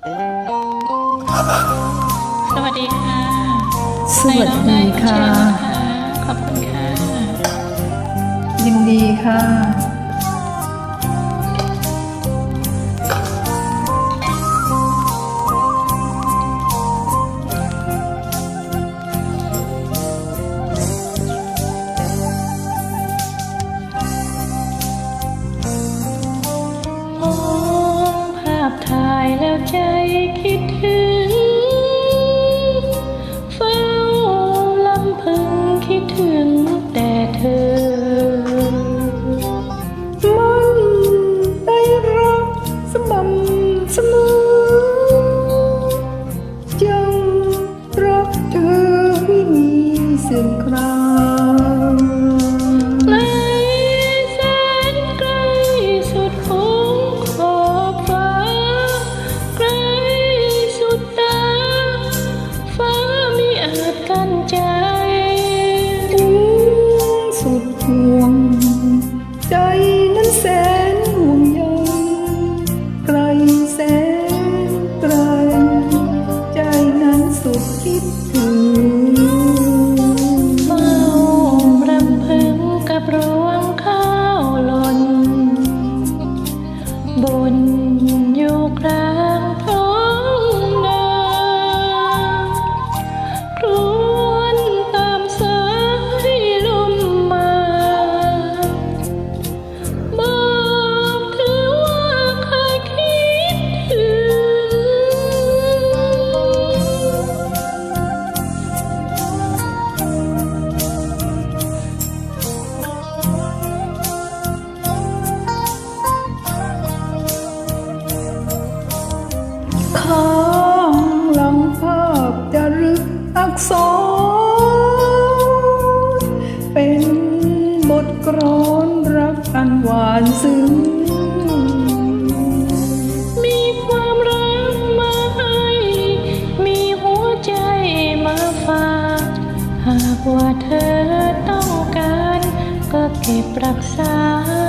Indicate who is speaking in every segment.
Speaker 1: สวัสดีค่ะ
Speaker 2: สวัสดีค่ะ
Speaker 1: ขอบคุณค่ะ
Speaker 2: ยินดีค่ะ
Speaker 1: ไปแล้วใจคิดถึง เฝ้าลำพึงคิดถึงแต่เธอ
Speaker 2: มันได้รักสม่ำเสมอ เก็
Speaker 1: บรักษา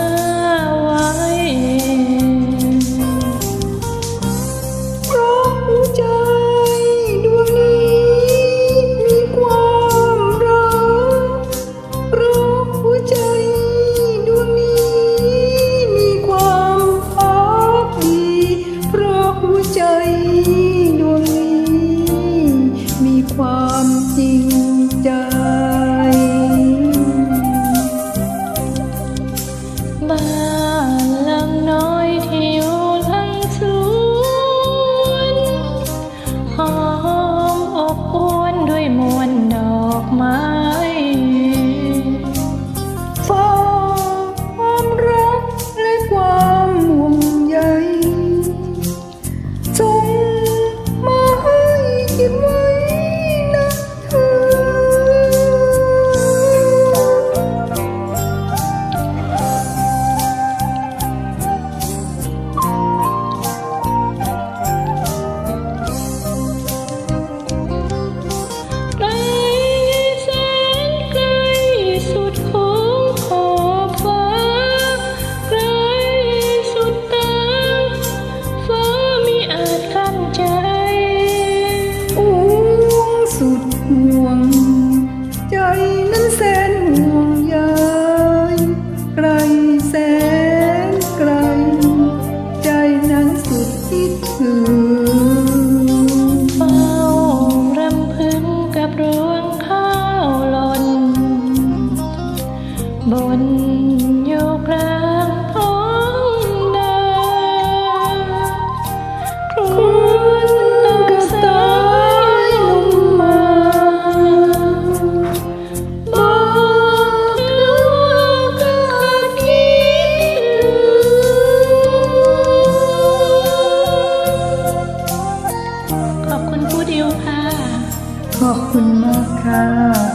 Speaker 2: ขอบ
Speaker 1: คุณมาก
Speaker 2: ค่ะ